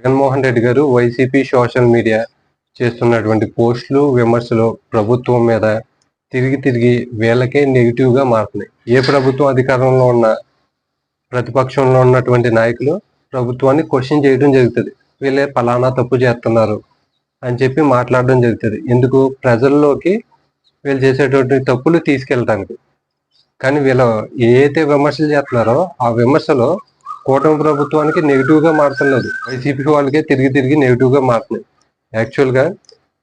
జగన్మోహన్ రెడ్డి గారు YCP social media చేస్తున్నటువంటి పోస్టులు విమర్శలు ప్రభుత్వం మీద తిరిగి తిరిగి వీళ్ళకే నెగిటివ్గా మారుతున్నాయి. ఏ ప్రభుత్వం అధికారంలో ఉన్న ప్రతిపక్షంలో ఉన్నటువంటి నాయకులు ప్రభుత్వాన్ని క్వశ్చన్ చేయడం జరుగుతుంది. వీళ్ళే ఫలానా తప్పు చేస్తున్నారు అని చెప్పి మాట్లాడడం జరుగుతుంది. ఎందుకు? ప్రజల్లోకి వీళ్ళు చేసేటువంటి తప్పులు తీసుకెళ్ళటానికి. కానీ వీళ్ళు ఏ అయితే విమర్శలు చేస్తున్నారో ఆ విమర్శలు కూటమి ప్రభుత్వానికి నెగిటివ్గా మారుతున్నది వైసీపీ వాళ్ళకే తిరిగి తిరిగి నెగిటివ్గా మారుతున్నాయి. యాక్చువల్గా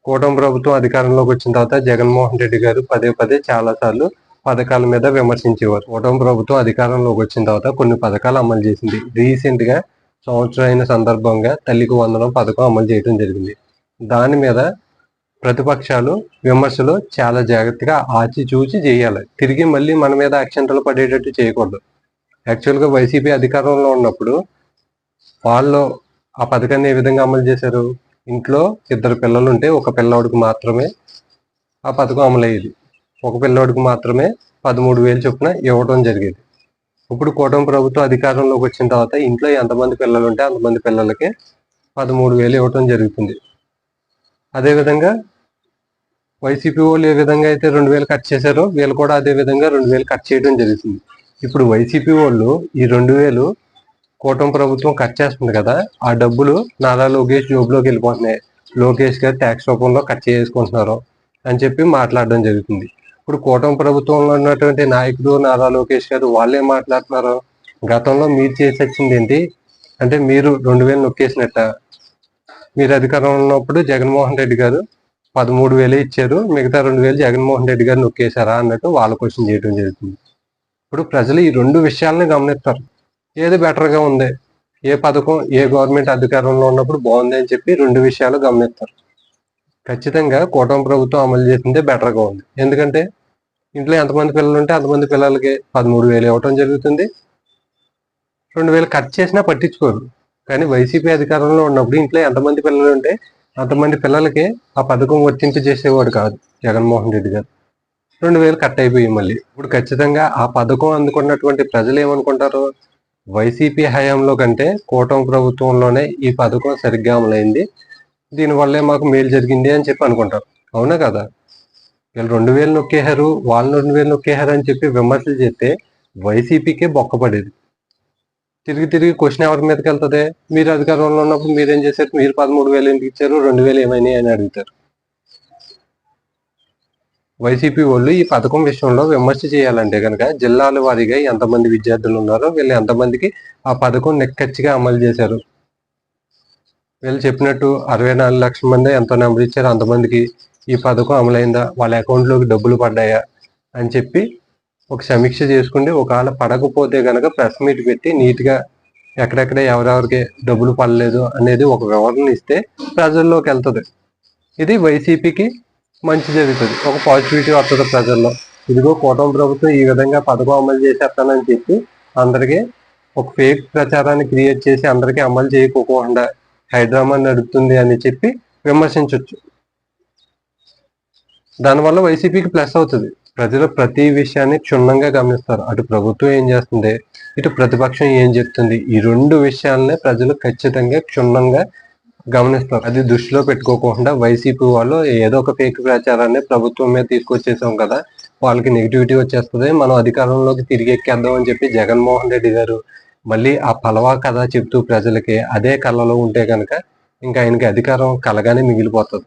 కూటమి ప్రభుత్వం అధికారంలోకి వచ్చిన తర్వాత జగన్మోహన్ రెడ్డి గారు పదే పదే చాలా సార్లు పథకాల మీద విమర్శించేవారు. కూటమి ప్రభుత్వం అధికారంలోకి వచ్చిన తర్వాత కొన్ని పథకాలు అమలు చేసింది. రీసెంట్గా సంవత్సరం అయిన సందర్భంగా తల్లికి వందనం పథకం అమలు చేయడం జరిగింది. దాని మీద ప్రతిపక్షాలు విమర్శలు చాలా జాగ్రత్తగా ఆచి చూచి చేయాలి. తిరిగి మళ్ళీ మన మీద అక్షంతలు పడేటట్టు చేయకూడదు. యాక్చువల్గా వైసీపీ అధికారంలో ఉన్నప్పుడు వాళ్ళు ఆ పథకాన్ని ఏ విధంగా అమలు చేశారు? ఇంట్లో ఇద్దరు పిల్లలు ఉంటే ఒక పిల్లవాడికి మాత్రమే ఆ పథకం అమలయ్యేది. ఒక పిల్లవాడికి మాత్రమే పదమూడు వేలు చొప్పున ఇవ్వడం జరిగేది. ఇప్పుడు కూటమి ప్రభుత్వం అధికారంలోకి వచ్చిన తర్వాత ఇంట్లో ఎంతమంది పిల్లలు ఉంటే అంతమంది పిల్లలకి పదమూడు వేలు ఇవ్వటం జరుగుతుంది. అదేవిధంగా వైసీపీ వాళ్ళు ఏ విధంగా అయితే రెండు వేలు కట్ చేశారో వీళ్ళు కూడా అదే విధంగా రెండు వేలు కట్ చేయడం జరుగుతుంది. ఇప్పుడు వైసీపీ వాళ్ళు ఈ రెండు వేలు కూటమి ప్రభుత్వం కట్ చేస్తుంది కదా ఆ డబ్బులు నారా లోకేష్ జోబులోకి వెళ్ళిపోతున్నాయి. లోకేష్ గారు ట్యాక్స్ రూపంలో కట్ చేసుకుంటున్నారు అని చెప్పి మాట్లాడడం జరుగుతుంది. ఇప్పుడు కూటమి ప్రభుత్వంలో ఉన్నటువంటి నాయకుడు నారా లోకేష్ గారు వాళ్ళే మాట్లాడుతున్నారు. గతంలో మీరు చేసి వచ్చింది ఏంటి? అంటే మీరు రెండు వేలు నొక్కేసినట్ట. మీరు అధికారంలో ఉన్నప్పుడు జగన్మోహన్ రెడ్డి గారు పదమూడు వేలు ఇచ్చారు మిగతా రెండు వేలు జగన్మోహన్ రెడ్డి గారు నొక్కేశారా అన్నట్టు వాళ్ళ క్వశ్చన్ చేయడం జరుగుతుంది. ఇప్పుడు ప్రజలు ఈ రెండు విషయాలని గమనిస్తారు. ఏది బెటర్గా ఉంది? ఏ పథకం ఏ గవర్నమెంట్ అధికారంలో ఉన్నప్పుడు బాగుంది అని చెప్పి రెండు విషయాలు గమనిస్తారు. ఖచ్చితంగా కూటమి ప్రభుత్వం అమలు చేసిందే బెటర్గా ఉంది. ఎందుకంటే ఇంట్లో ఎంతమంది పిల్లలు ఉంటే అంతమంది పిల్లలకి పదమూడు వేలు ఇవ్వటం జరుగుతుంది. రెండు వేలు కట్ చేసినా పట్టించుకోరు. కానీ వైసీపీ అధికారంలో ఉన్నప్పుడు ఇంట్లో ఎంతమంది పిల్లలు ఉంటే అంతమంది పిల్లలకి ఆ పథకం వర్తింపజేసేవాడు కాదు జగన్మోహన్ రెడ్డి గారు. రెండు వేలు కట్ అయిపోయి మళ్ళీ. ఇప్పుడు ఖచ్చితంగా ఆ పథకం అందుకున్నటువంటి ప్రజలు ఏమనుకుంటారు? వైసీపీ హయాంలో కంటే కూటమి ప్రభుత్వంలోనే ఈ పథకం సరిగ్గా అమలైంది. దీనివల్లే మాకు మేలు జరిగింది అని చెప్పి అనుకుంటారు. అవునా కదా? వీళ్ళు రెండు వేలు నొక్కేశారు వాళ్ళు రెండు వేలు నొక్కేశారు అని చెప్పి విమర్శలు చేస్తే వైసీపీకే బొక్కపడేది తిరిగి తిరిగి క్వశ్చన్ ఎవరి మీదకి వెళ్తుంది? మీరు అధికారంలో ఉన్నప్పుడు మీరేం చేశారు? మీరు పదమూడు వేలు ఎందుకు ఇచ్చారు? రెండు వేలు ఏమైనాయి అని అడుగుతారు. వైసీపీ వాళ్ళు ఈ పథకం విషయంలో విమర్శ చేయాలంటే కనుక జిల్లాల వారీగా ఎంతమంది విద్యార్థులు ఉన్నారో వీళ్ళు ఎంతమందికి ఆ పథకం నిక్కచ్చిగా అమలు చేశారు? వీళ్ళు చెప్పినట్టు అరవై నాలుగు లక్షల మంది ఎంతో నెంబర్ ఇచ్చారు. అంతమందికి ఈ పథకం అమలైందా? వాళ్ళ అకౌంట్లోకి డబ్బులు పడ్డాయా? అని చెప్పి ఒక సమీక్ష చేసుకుంటే ఒకవేళ పడకపోతే కనుక ప్రెస్ మీట్ పెట్టి నీట్గా ఎక్కడెక్కడ ఎవరెవరికి డబ్బులు పడలేదు అనేది ఒక వివరణ ఇస్తే ప్రజల్లోకి వెళ్తుంది. ఇది వైసీపీకి మంచి జరుగుతుంది. ఒక పాజిటివిటీ వస్తుంది ప్రజల్లో. ఇదిగో కూటమి ప్రభుత్వం ఈ విధంగా పథకం అమలు చేసేస్తానని చెప్పి అందరికీ ఒక ఫేక్ ప్రచారాన్ని క్రియేట్ చేసి అందరికీ అమలు చేయకోకుండా హైడ్రామా నడుపుతుంది అని చెప్పి విమర్శించవచ్చు దానివల్ల వైసీపీకి ప్లస్ అవుతుంది. ప్రజలు ప్రతి విషయాన్ని క్షుణ్ణంగా గమనిస్తారు. అటు ప్రభుత్వం ఏం చేస్తుంది? ఇటు ప్రతిపక్షం ఏం చెప్తుంది? ఈ రెండు విషయాలనే ప్రజలు ఖచ్చితంగా క్షుణ్ణంగా గమనిస్తారు అది దృష్టిలో పెట్టుకోకుండా వైసీపీ వాళ్ళు ఏదో ఒక ఫేక్ ప్రచారాన్ని ప్రభుత్వం మీద తీసుకొచ్చేసాం కదా వాళ్ళకి నెగిటివిటీ వచ్చేస్తుంది మనం అధికారంలోకి తిరిగి ఎక్కేద్దాం అని చెప్పి జగన్మోహన్ రెడ్డి గారు మళ్ళీ ఆ పలవా కథ చెప్తూ ప్రజలకి అదే కళలో ఉంటే కనుక ఇంకా ఆయనకి అధికారం కలగానే మిగిలిపోతుంది.